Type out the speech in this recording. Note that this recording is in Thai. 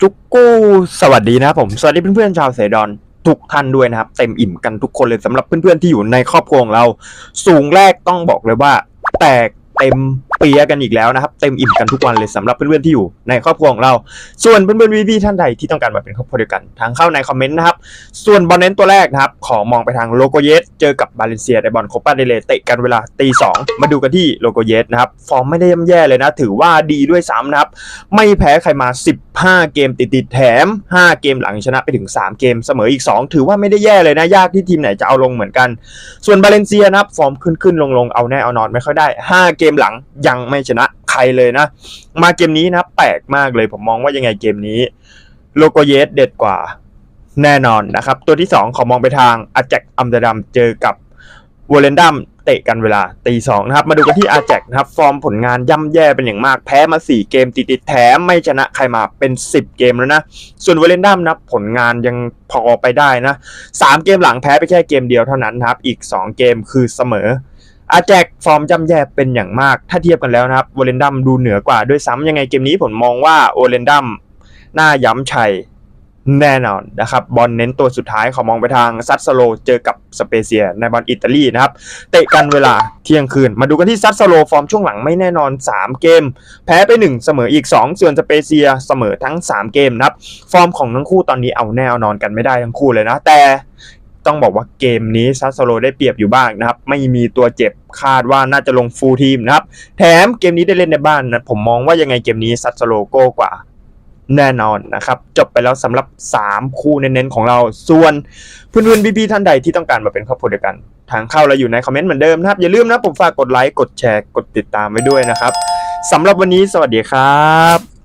จุกกู้สวัสดีนะครับผมสวัสดีเพื่อนๆชาวเสดอนทุกท่านด้วยนะครับ เต็มอิ่มกันทุกคนเลยสำหรับเพื่อนๆที่อยู่ในครอบครัวของเรา สูงแรกต้องบอกเลยว่า แตกเต็ม เปียกันอีกแล้วนะครับ เต็มอิ่มกันทุกวันเลยสำหรับเพื่อนๆที่อยู่ในครอบครัวของเรา ส่วนเพื่อนๆพี่ๆท่านใดที่ต้องการมาเป็นครอบครัวเดียวกันทางเข้าในคอมเมนต์นะครับ ส่วนบอลเน้นตัวแรกนะครับ ขอมองไปทางโลโกเยสเจอกับบาเลนเซียในบอลโคปาเดเลเตะกันเวลาตีสองมาดูกันที่โลโกเยสนะครับ ฟอร์มไม่ได้ย่ำแย่เลยนะ ถือว่าดีด้วยซ้ำนะครับ ไม่แพ้ใครมา 15 เกมติดๆแถม 5 เกมหลังชนะไปถึง 3 เกมเสมออีก 2 ถือว่าไม่ได้แย่เลยนะ ยากที่ทีมไหนจะเอาลงเหมือนกัน ส่วนบาเลนเซียนะครับ ฟอร์มขึ้นขึ้นลงลงๆเอาแน่เอานอนไม่ค่อยได้ 5 เกมหลังยังไม่ชนะใครเลยนะ มาเกมนี้นะ แปลกมากเลยผมมองว่ายังไงเกมนี้โลโกเยสเด็ดกว่าแน่นอนนะครับ ตัวที่ 2 ขอมองไปทางอาแจกอัมเตอร์ดัมเจอกับวอลเลนดัมเตะกันเวลาตีสองนะครับ มาดูกันที่อาแจกนะครับ ฟอร์มผลงานย่ำแย่เป็นอย่างมาก แพ้มา 4 เกมติดๆแถมไม่ชนะใครมาเป็น 10 เกมแล้วนะ ส่วนวอลเลนดัมนะผลงานยังพอไปได้นะ 3 เกมหลังแพ้ไปแค่เกมเดียวเท่านั้นนะครับ อีก 2 เกมคือเสมอ อาแจกฟอร์มย่ำแย่เป็นอย่างมาก ถ้าเทียบกันแล้วนะครับวอลเลนดัมดูเหนือกว่าด้วยซ้ำยังไงเกมนี้ผมมองว่าโอเลนดัมน่าย้ำชัยแน่นอนนะครับบอลเน้นตัวสุดท้ายขอมองไปทางซัตสโลเจอกับสเปเซียในบอลอิตาลีนะครับ เตะกันเวลาเที่ยงคืน มาดูกันที่ซัตสโลฟอร์มช่วงหลังไม่แน่นอน 3 เกม แพ้ไป 1 เสมออีก 2 ส่วนสเปเซียเสมอทั้ง 3 เกมนะครับ ฟอร์มของทั้งคู่ตอนนี้เอาแน่เอานอนกันไม่ได้ทั้งคู่เลยนะ แต่ ต้องบอกว่าเกมนี้ซัสโลได้เปรียบอยู่บ้างนะครับ ไม่มีตัวเจ็บคาดว่าน่าจะลงฟูลทีมนะครับ แถมเกมนี้ได้เล่นในบ้านนะผมมองว่ายังไงเกมนี้ซัสโลโก้กว่าแน่นอนนะครับ จบไปแล้วสำหรับ 3 คู่เน้นๆของเรา ส่วนเพื่อนๆพี่ๆท่านใดที่ต้องการมาเป็นครอบครัวเดียวกัน ทางเข้าเราอยู่ในคอมเมนต์เหมือนเดิมนะครับ อย่าลืมนะผมฝากกดไลค์กดแชร์กดติดตามไว้ด้วยนะครับสำหรับวันนี้สวัสดีครับ